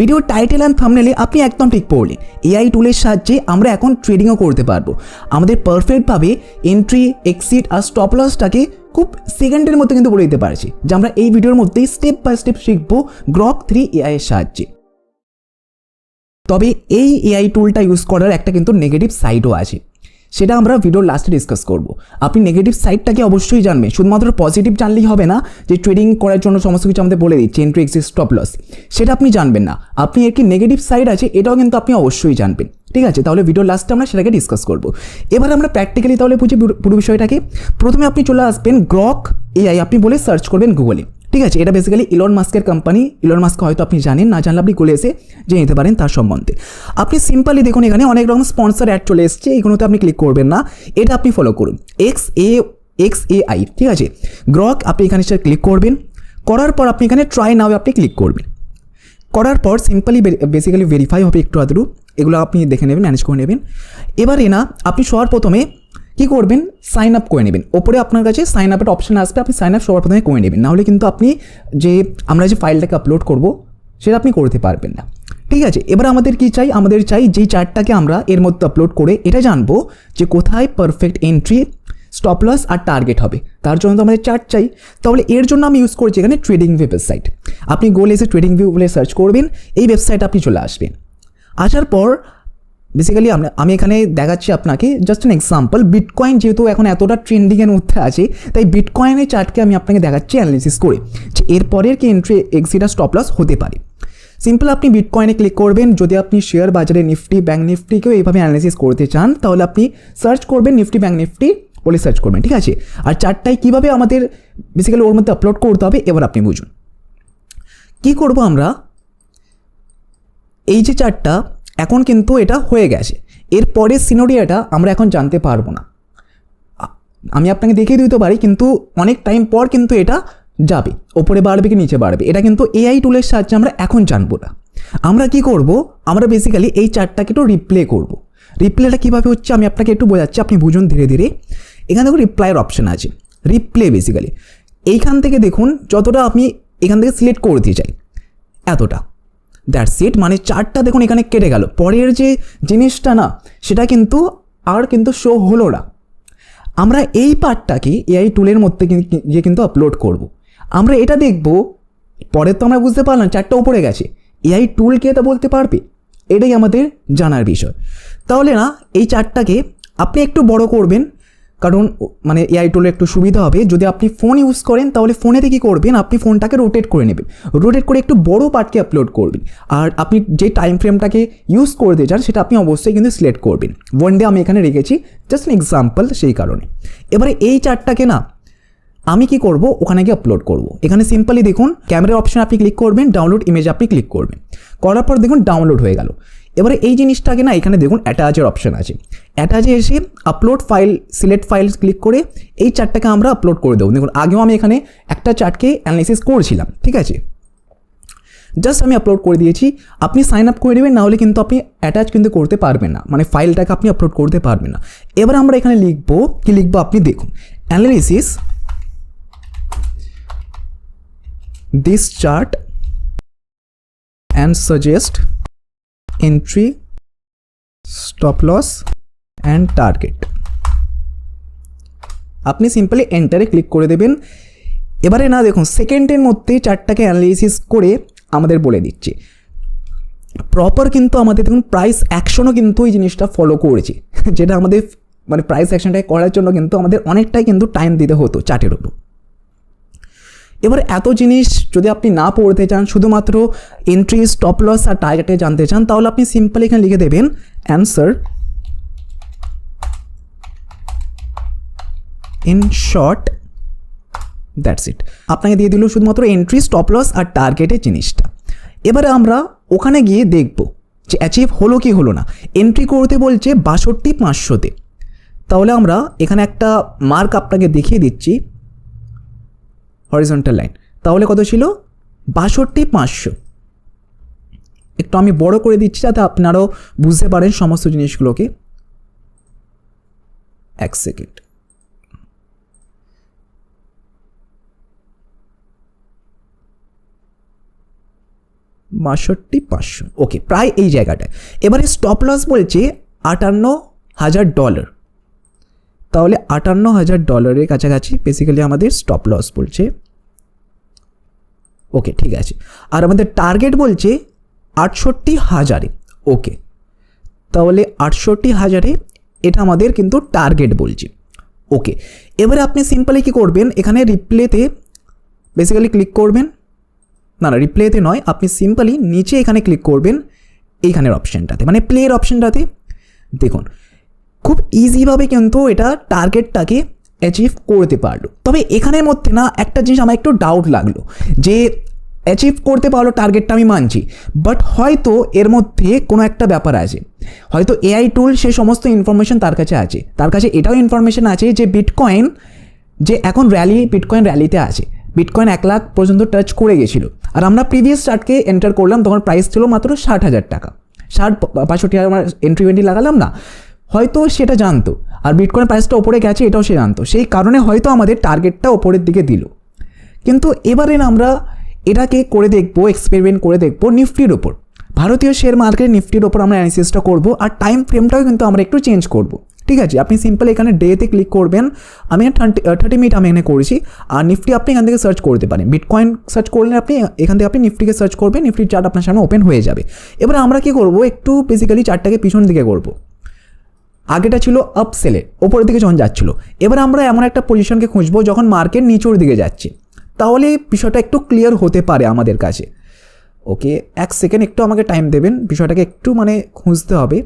Video title and থামনেলে আপনি একদম ঠিক পড়লেন এআই টুলের সাহায্যে আমরা এখন ট্রেডিংও করতে পারব। আমাদের পারফেক্টভাবে এন্ট্রি এক্সিট আর স্টপ লসটাকে খুব সেকেন্ডের মধ্যে কিন্তু বলে দিতে পারছি, যে আমরা এই ভিডিওর মধ্যেই স্টেপ বাই স্টেপ শিখব গ্রক থ্রি এআই এর সাহায্যে। তবে এই এআই টুলটা ইউজ করার একটা কিন্তু নেগেটিভ সাইডও আছে। সেটা আমরা ভিডিওর লাস্টে ডিসকাস করব। আপনি নেগেটিভ সাইডটাকে অবশ্যই জানবেন। শুধুমাত্র পজিটিভ জানলেই হবে না, যে ট্রেডিং করার জন্য সমস্ত কিছু আমাদের বলে দিচ্ছে এন্ট্রি এক্সিস স্টপ লস সেটা আপনি জানবেন না। আপনি এর কি নেগেটিভ সাইড আছে, এটাও কিন্তু আপনি অবশ্যই জানবেন। ঠিক আছে? তাহলে ভিডিওর লাস্টে আমরা সেটাকে ডিসকাস করব। এবার আমরা প্র্যাকটিক্যালি তাহলে বুঝি পুরো বিষয়টাকে। প্রথমে আপনি চলে আসবেন গ্রক এআই আপনি বলে সার্চ করবেন গুগলে ঠিক আছে, এটা বেসিক্যালি ইলন মাস্কের কোম্পানি ইলন মাস্ক হয়তো আপনি জানেন, না জানলে আপনি গুলে এসে জেনে নিতে পারেন তার সম্বন্ধে। আপনি সিম্পলি দেখুন এখানে অনেক রকম স্পন্সর অ্যাড চলে এসছে এইগুলোতে আপনি ক্লিক করবেন না, এটা আপনি ফলো করুন। X A X A I ঠিক আছে? গ্রক আপনি এখানে সেটা ক্লিক করবেন, করার পর আপনি এখানে ট্রাই নাও আপনি ক্লিক করবেন। করার পর সিম্পলি বেসিক্যালি ভেরিফাই হবে একটু আদরু এগুলো আপনি দেখে নেবেন ম্যানেজ করে নেবেন। এবারে না, আপনি সবার প্রথমে কী করবেন? সাইন আপ করে নেবেন। ওপরে আপনার কাছে সাইন আপের অপশন আসবে, আপনি সাইন আপ সবার প্রথমে করে নেবেন। নাহলে কিন্তু আপনি যে আমরা যে ফাইলটাকে আপলোড করব, সেটা আপনি করতে পারবেন না। ঠিক আছে? এবার আমাদের কি চাই? আমাদের চাই যেই চার্টটাকে আমরা এর মধ্যে আপলোড করে এটা জানব যে কোথায় পারফেক্ট এন্ট্রি স্টপ লস আর টার্গেট হবে। তার জন্য তো আমাদের চার্ট চাই। তাহলে এর জন্য আমি ইউজ করছি এখানে ট্রেডিং ভিউ ওয়েবসাইট আপনি গোল এসে ট্রেডিং ভিউ বলে সার্চ করবেন, এই ওয়েবসাইট আপনি চলে আসবেন। আসার পর বেসিক্যালি আমি এখানে দেখাচ্ছি আপনাকে জাস্ট অ্যান এক্সাম্পল বিটকয়েন যেহেতু এখন এতটা ট্রেন্ডিংয়ের মধ্যে আছে, তাই বিটকয়েনের চার্টকে আমি আপনাকে দেখাচ্ছি অ্যানালিসিস করে। যে এরপরের কি এন্ট্রি এক্সিট স্টপ লস হতে পারে। সিম্পল আপনি বিটকয়েনে ক্লিক করবেন। যদি আপনি শেয়ার বাজারে নিফটি ব্যাঙ্ক নিফটিকেও এইভাবে অ্যানালিসিস করতে চান, তাহলে আপনি সার্চ করবেন নিফটি ব্যাঙ্ক নিফটি বলে সার্চ করবেন, ঠিক আছে? আর চারটায় কীভাবে আমাদের বেসিক্যালি ওর মধ্যে আপলোড করতে হবে, এবার আপনি বুঝুন। কী করব আমরা? এই যে চারটা এখন কিন্তু এটা হয়ে গেছে। এর পরের সিনোরিয়াটা আমরা এখন জানতে পারব না। আমি আপনাকে দেখিয়ে দিতে পারি, কিন্তু অনেক টাইম পর কিন্তু এটা যাবে, ওপরে বাড়বে কি নিচে বাড়বে। এটা কিন্তু এআই টুলের সাহায্যে আমরা এখন জানব না। আমরা কি করব? আমরা বেসিক্যালি এই চারটাকে একটু রিপ্লে করব। রিপ্লেটা কীভাবে হচ্ছে আমি আপনাকে একটু বোঝাচ্ছি, আপনি বুঝুন ধীরে ধীরে। এখানে দেখুন রিপ্লাইয়ের অপশন আছে। রিপ্লে বেসিক্যালি এইখান থেকে দেখুন, যতটা আমি এখান থেকে সিলেক্ট করতে চাই, এতটা। দ্যাটস ইট মানে চারটা দেখুন এখানে কেটে গেল। পরের যে জিনিসটা না, সেটা কিন্তু আর কিন্তু শো হলো না। আমরা এই পার্টটাকে এআই টুলের মধ্যে গিয়ে কিন্তু আপলোড করব। আমরা এটা দেখব, পরে তো আমরা বুঝতে পারলাম চারটা উপরে গেছে। এআই টুলকে এটা বলতে পারবে? এটাই আমাদের জানার বিষয়। তাহলে না, এই চারটাকে আপনি একটু বড় করবেন কারণ মানে এআই টুলে একটু সুবিধা হবে। যদি আপনি ফোন ইউজ করেন, তাহলে ফোনেতে কী করবেন, আপনি ফোনটাকে রোটেট করে নেবেন। রোটেট করে একটু বড় পার্টকে আপলোড করবেন। আর আপনি যে টাইম ফ্রেমটাকে ইউজ করতে চান সেটা আপনি অবশ্যই কিন্তু সিলেক্ট করবেন। ওয়ান ডে আমি এখানে রেখেছি জাস্ট এন এক্সাম্পল সেই কারণে। এবারে এই চারটাকে না, আমি কি করব? ওখানে গিয়ে আপলোড করব। এখানে সিম্পলি দেখুন ক্যামেরা অপশন আপনি ক্লিক করবেন ডাউনলোড ইমেজ আপনি ক্লিক করবেন। করার পর দেখুন ডাউনলোড হয়ে গেল। এবারে এই জিনিসটাকে না এখানে দেখুন অ্যাটাচের অপশন আছে। অ্যাটাচে এসে upload file select file click করে এই চার্টটাকে আমরা আপলোড করে দেবো। দেখুন, আগেও আমি এখানে একটা চার্টকে অ্যানালিসিস করেছিলাম, ঠিক আছে? জাস্ট আমি আপলোড করে দিয়েছি, আপনি সাইন আপ করে দেবেন নাহলে কিন্তু আপনি অ্যাটাচ কিন্তু করতে পারবেন না। মানে ফাইলটাকে আপনি আপলোড করতে পারবেন না। এবার আমরা এখানে লিখব, কি লিখব আপনি দেখুন। Analysis this chart and suggest entry, stop loss, and target. আপনি সিম্পলি এন্টারে ক্লিক করে দেবেন। এবারে না, দেখুন সেকেন্ডের মধ্যে চারটাকে অ্যানালিসিস করে আমাদের বলে দিচ্ছে। প্রপার কিন্তু আমাদের, দেখুন প্রাইস অ্যাকশনও কিন্তু এই জিনিসটা ফলো করেছে। যেটা আমাদের মানে প্রাইস অ্যাকশনটাকে করার জন্য কিন্তু আমাদের অনেকটাই কিন্তু টাইম দিতে হতো চার্টের উপর। এবার এত জিনিস যদি আপনি না পড়তে চান, শুধুমাত্র এন্ট্রি স্টপ লস আর টার্গেটে জানতে চান, তাহলে আপনি সিম্পল এখানে লিখে দেবেন answer in short that's it আপনাকে দিয়ে দিল শুধুমাত্র এন্ট্রি স্টপ লস আর টার্গেটের জিনিসটা। এবারে আমরা ওখানে গিয়ে দেখব যে অ্যাচিভ হলো কি হলো না। এন্ট্রি করতে বলছে বাষট্টি পাঁচশোতে। তাহলে আমরা এখানে একটা মার্ক আপনাকে দেখিয়ে দিচ্ছি। হরিজন্টাল লাইন তাহলে কত ছিল? বাষট্টি পাঁচশো। একটু আমি বড় করে দিচ্ছি যাতে আপনারাও বুঝতে পারেন সমস্ত জিনিসগুলোকে। এক সেকেন্ড বাষট্টি পাঁচশো। ওকে, প্রায় এই জায়গাটায়। এবারে স্টপ লস বলছে আটান্ন হাজার ডলার তাহলে আটান্ন হাজার ডলারের কাছাকাছি বেসিক্যালি আমাদের স্টপ লস বলছে। ওকে ঠিক আছে। আর আমাদের টার্গেট বলছে আটষট্টি হাজারে। ওকে তাহলে আটষট্টি হাজারে এটা আমাদের কিন্তু টার্গেট বলছে। ওকে এবারে আপনি সিম্পলি কী করবেন? এখানে রিপ্লেতে বেসিক্যালি ক্লিক করবেন। না না রিপ্লেতে নয়, আপনি সিম্পলি নিচে এখানে ক্লিক করবেন এইখানের অপশানটাতে মানে প্লের অপশানটাতে দেখুন খুব ইজিভাবে কিন্তু এটা টার্গেটটাকে অ্যাচিভ করতে পারল। তবে এখানের মধ্যে না একটা জিনিস আমার একটু ডাউট লাগল, যে অ্যাচিভ করতে পারল টার্গেটটা আমি মানছি বাট হয়তো এর মধ্যে কোনো একটা ব্যাপার আছে। হয়তো এআই টুল সে সমস্ত ইনফরমেশন তার কাছে আছে। তার কাছে এটাও ইনফরমেশন আছে যে বিটকয়েন যে এখন র্যালি বিটকয়েন র্যালিতে আছে। বিটকয়েন এক লাখ পর্যন্ত টাচ করে গেছিল। আর আমরা প্রিভিয়াস চার্টকে এন্টার করলাম, তখন প্রাইস ছিল মাত্র ষাট হাজার টাকা। ষাট বাষট্টি হাজার, আমার এন্ট্রি ভেন্ট্রি লাগালাম না। হয়তো সেটা জানতো। আর বিটকয়েন প্রাইসটা ওপরে গেছে, এটাও সে জানতো। সেই কারণে হয়তো আমাদের টার্গেটটা ওপরের দিকে দিল। কিন্তু এবারে না আমরা এটাকে করে দেখব এক্সপেরিমেন্ট করে দেখব নিফটির ওপর। ভারতীয় শেয়ার মার্কেট নিফটির ওপর আমরা অ্যানালিসিসটা করব আর টাইম ফ্রেমটাও কিন্তু আমরা একটু চেঞ্জ করব। ঠিক আছে? আপনি সিম্পল এখানে ডেতে ক্লিক করবেন। আমি থার্টি থার্টি মিনিট আমি এখানে করেছি। আর নিফটি আপনি এখান থেকে সার্চ করতে পারেন। বিটকয়েন সার্চ করলে আপনি এখান থেকে আপনি নিফটিকে সার্চ করবেন। নিফটির চার্ট আপনার সামনে ওপেন হয়ে যাবে। এবার আমরা কী করব? একটু বেসিক্যালি চার্টটাকে পিছন দিকে করব। আগেটা ছিল আপ সেলে ওপরের দিকে যখন যাচ্ছিল, এবার আমরা এমন একটা পজিশনকে খুঁজবো যখন মার্কেট নিচের দিকে যাচ্ছে। তাহলে বিষয়টা একটু ক্লিয়ার হতে পারে আমাদের কাছে। ওকে, এক সেকেন্ড একটু আমাকে টাইম দেবেন, বিষয়টাকে একটু মানে খুঁজতে হবে।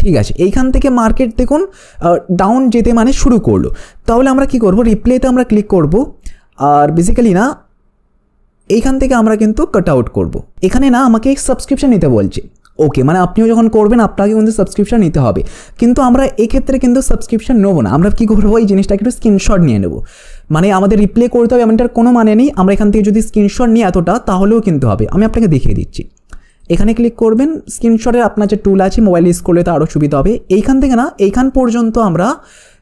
ঠিক আছে, এইখান থেকে মার্কেট দেখুন ডাউন যেতে মানে শুরু করল। তাহলে আমরা কি করব রিপ্লেতে আমরা ক্লিক করব, আর বেসিক্যালি না, এইখান থেকে আমরা কিন্তু কাট আউট করব। এখানে না আমাকে সাবস্ক্রিপশন নিতে বলছে। ওকে মানে আপনিও যখন করবেন, আপনাকে কিন্তু সাবস্ক্রিপশন নিতে হবে। কিন্তু আমরা এক্ষেত্রে কিন্তু সাবস্ক্রিপশন নেব না। আমরা কী করব? এই জিনিসটাকে একটু স্ক্রিনশট নিয়ে নেব। মানে আমাদের রিপ্লে করতে হবে, এমনটার কোনো মানে নেই। আমরা এখান থেকে যদি স্ক্রিনশট নিই এতটা, তাহলেও কিন্তু হবে। আমি আপনাকে দেখিয়ে দিচ্ছি। এখানে ক্লিক করবেন স্ক্রিনশটের আপনার যে টুল আছে মোবাইল ইউজ করলে তো আরও সুবিধা হবে। এইখান থেকে না, এইখান পর্যন্ত আমরা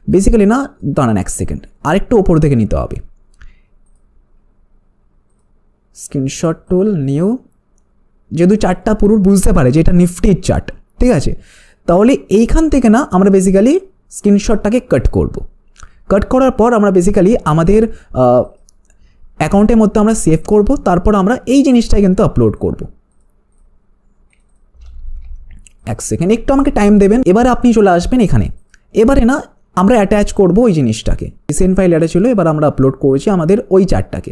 বেসিক্যালি না, দাঁড়ান এক সেকেন্ড আরেকটু ওপর থেকে নিতে হবে। স্ক্রিনশট টুল নিউ যেহেতু চার্টটা পুরো বুঝতে পারে যে এটা নিফটির চার্ট, ঠিক আছে? তাহলে এইখান থেকে না আমরা বেসিক্যালি স্ক্রিনশটটাকে কাট করব। কাট করার পর আমরা বেসিক্যালি আমাদের অ্যাকাউন্টের মধ্যে আমরা সেভ করব, তারপর আমরা এই জিনিসটা কিন্তু আপলোড করব। এক সেকেন্ড একটু আমাকে টাইম দেবেন, এবারে আপনি চলে আসবেন এখানে। এবারে না আমরা অ্যাটাচ করব ওই জিনিসটাকে। রিসেন্ট ফাইল অ্যাটাচ ছিল, এবার আমরা আপলোড করেছি আমাদের ওই চার্টটাকে,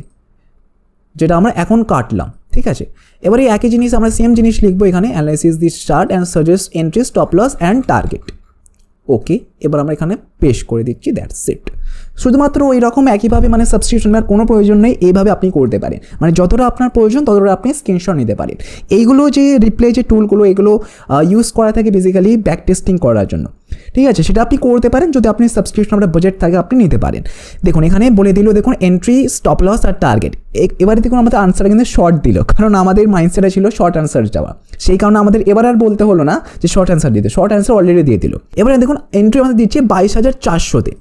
যেটা আমরা এখন কাটলাম। ঠিক আছে? এবার এই একই জিনিস আমরা সেম জিনিস লিখব এখানে analysis this chart and suggest entry stop loss and target okay এবার আমরা এখানে পেশ করে দিচ্ছি দ্যাটস ইট শুধুমাত্র ওই রকম একইভাবে মানে সাবস্ক্রিপশন নেওয়ার কোনো প্রয়োজন নেই, এইভাবে আপনি করতে পারেন। মানে যতটা আপনার প্রয়োজন, ততটা আপনি স্ক্রিনশট নিতে পারেন। এইগুলো যে রিপ্লে যে টুলগুলো এগুলো ইউজ করা থাকে বেসিক্যালি ব্যাক টেস্টিং করার জন্য। ঠিক আছে? সেটা আপনি করতে পারেন। যদি আপনি সাবস্ক্রিপশন আপনার বাজেট থাকে, আপনি নিতে পারেন। দেখুন, এখানে বলে দিল, দেখুন এন্ট্রি স্টপ লস আর টার্গেট এবারে দেখুন, আমাদের আনসার কিন্তু শর্ট দিল। কারণ আমাদের মাইন্ডসেটে ছিল শর্ট অ্যান্সার যাওয়া সেই কারণে আমাদের এবার আর বলতে হলো না যে শর্ট অ্যান্সার দিতে। শর্ট অ্যান্সার অলরেডি দিয়ে দিল। এবারে দেখুন এন্ট্রি আমাদের দিচ্ছে বাইশ হাজার চারশোতে।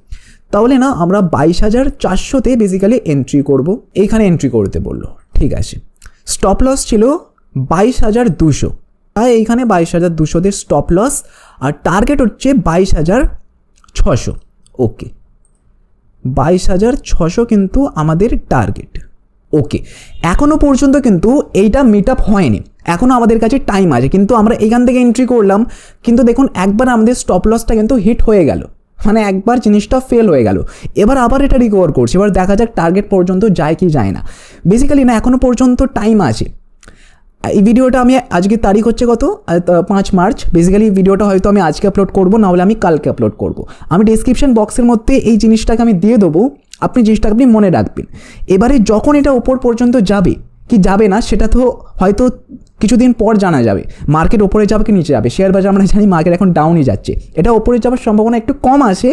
তাহলে না, আমরা বাইশ হাজার চারশোতে বেসিক্যালি এন্ট্রি করব। এইখানে এন্ট্রি করতে বলল। ঠিক আছে? স্টপ লস ছিল বাইশ হাজার দুশো। তাই এইখানে বাইশ হাজার দুশোতে স্টপ লস আর টার্গেট হচ্ছে বাইশ হাজার ছশো ওকে বাইশ হাজার ছশো কিন্তু আমাদের টার্গেট ওকে এখনও পর্যন্ত কিন্তু এইটা মিট আপ হয়নি। এখনও আমাদের কাছে টাইম আছে। কিন্তু আমরা এখান থেকে এন্ট্রি করলাম। কিন্তু দেখুন, একবার আমাদের স্টপ লসটা কিন্তু হিট হয়ে গেল। মানে একবার জিনিসটা ফেল হয়ে গেল। এবার আবার এটা রিকভার করছে। এবার দেখা যাক টার্গেট পর্যন্ত যায় কি যায় না। বেসিক্যালি না এখনও পর্যন্ত টাইম আছে। এই ভিডিওটা আমি আজকে তারিখ হচ্ছে কত? পাঁচ মার্চ। বেসিক্যালি ভিডিওটা হয়তো আমি আজকে আপলোড করব, না হলে আমি কালকে আপলোড করব। আমি ডিসক্রিপশন বক্সের মধ্যে এই জিনিসটাকে আমি দিয়ে দেবো। আপনি জিনিসটাকে আপনি মনে রাখবেন। এবারে যখন এটা ওপর পর্যন্ত যাবে, কি যাবে না, সেটা তো হয়তো কিছুদিন পর জানা যাবে। মার্কেট ওপরে যাবে কি নিচে যাবে? শেয়ার বাজার আমরা জানি মার্কেট এখন ডাউনই যাচ্ছে। এটা ওপরে যাওয়ার সম্ভাবনা একটু কম আছে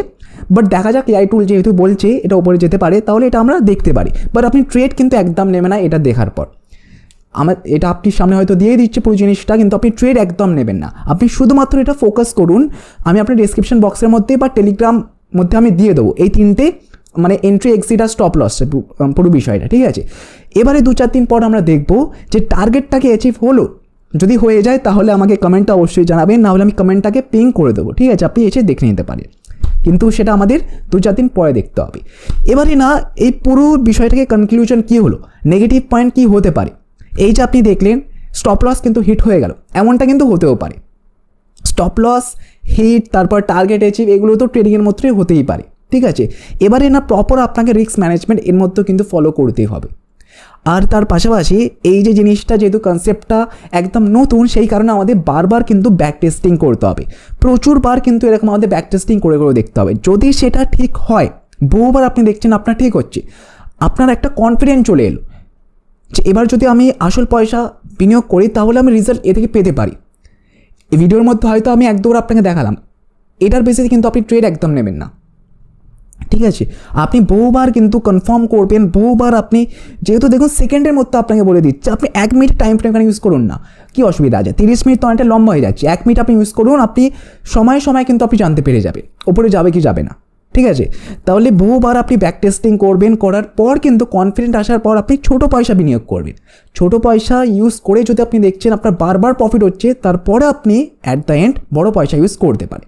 বাট দেখা যাক এআই টুল যেহেতু বলছে, এটা ওপরে যেতে পারে, তাহলে এটা আমরা দেখতে পারি। বাট আপনি ট্রেড কিন্তু একদম নেবে না এটা দেখার পর। আমার, এটা আপনি সামনে হয়তো দিয়ে দিচ্ছে পুরো জিনিসটা, কিন্তু আপনি ট্রেড একদম নেবেন না। আপনি শুধুমাত্র এটা ফোকাস করুন। আমি আপনার ডিসক্রিপশন বক্সের মধ্যে বা টেলিগ্রাম মধ্যে আমি দিয়ে দেবো। এই তিনটে মানে এন্ট্রি এক্সিট আর স্টপ লস পুরো বিষয়টা, ঠিক আছে? এবারে দু চার দিন পর আমরা দেখব যে টার্গেটটাকে অ্যাচিভ হলো। যদি হয়ে যায়, তাহলে আমাকে কমেন্টটা অবশ্যই জানাবেন। নাহলে আমি কমেন্টটাকে পিং করে দেবো, ঠিক আছে? আপনি এসে দেখে নিতে পারেন। কিন্তু সেটা আমাদের দু চার দিন পরে দেখতে হবে। এবারে না, এই পুরো বিষয়টাকে কনক্লুশন কী হলো? নেগেটিভ পয়েন্ট কী হতে পারে? এই যে আপনি দেখলেন স্টপ লস কিন্তু হিট হয়ে গেল। এমনটা কিন্তু হতেও পারে। স্টপ লস হিট তারপর টার্গেট অ্যাচিভ এগুলো তো ট্রেডিংয়ের মধ্যেই হতেই পারে। ঠিক আছে? এবারে না প্রপার আপনাকে রিস্ক ম্যানেজমেন্ট এর মধ্যেও কিন্তু ফলো করতেই হবে। আর তার পাশাপাশি এই যে জিনিসটা, যেহেতু কনসেপ্টটা একদম নতুন, সেই কারণে আমাদের বারবার কিন্তু ব্যাক টেস্টিং করতে হবে। প্রচুর বার কিন্তু এরকম আমাদের ব্যাক টেস্টিং করে করে দেখতে হবে। যদি সেটা ঠিক হয়, বহুবার আপনি দেখছেন, আপনার ঠিক হচ্ছে। আপনার একটা কনফিডেন্স চলে এলো। যে এবার যদি আমি আসল পয়সা বিনিয়োগ করি, তাহলে আমি রেজাল্ট এ থেকে পেতে পারি। এই ভিডিওর মধ্যে হয়তো আমি এক দুবার আপনাকে দেখালাম। এটার বেসিসে কিন্তু আপনি ট্রেড একদম নেবেন না। ঠিক আছে? আপনি বহুবার কিন্তু কনফার্ম করবেন, বহুবার আপনি যেহেতু দেখুন সেকেন্ডের মধ্যে আপনাকে বলে দিচ্ছে, আপনি এক মিনিট টাইম ফ্রেম এখানে ইউজ করুন না। কী অসুবিধা আছে? তিরিশ মিনিট তো অনেকটা লম্বা হয়ে যাচ্ছে। এক মিনিট আপনি ইউজ করুন, আপনি সময় সময় কিন্তু আপনি জানতে পেরে যাবে ওপরে যাবে কি যাবে না। ঠিক আছে? তাহলে বহুবার আপনি ব্যাক টেস্টিং করবেন, করার পর কিন্তু কনফিডেন্ট আসার পর আপনি ছোট পয়সা বিনিয়োগ করবেন। ছোট পয়সা ইউজ করে যদি আপনি দেখছেন আপনার বারবার প্রফিট হচ্ছে, তারপরে আপনি অ্যাট দ্য এন্ড বড় পয়সা ইউজ করতে পারেন।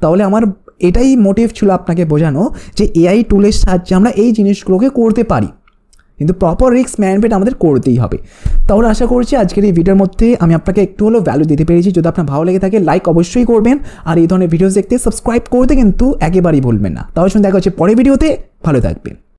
তাহলে আমার এটাই মোটিভ ছিল আপনাকে বোঝানো যে এআই টুলের সাহায্যে আমরা এই জিনিসগুলোকে করতে পারি। কিন্তু প্রপার রিস্ক ম্যানেজমেন্ট আমাদের করতেই হবে। তাহলে আশা করছি আজকের এই ভিডিওর মধ্যে আমি আপনাকে একটু হলেও ভ্যালু দিতে পেরেছি। যদি আপনার ভালো লেগে থাকে লাইক অবশ্যই করবেন। আর এই ধরনের ভিডিওস দেখতে সাবস্ক্রাইব করতে কিন্তু একেবারেই ভুলবেন না। তাহলে শুনে দেখা হচ্ছে পরের ভিডিওতে ভালো থাকবেন।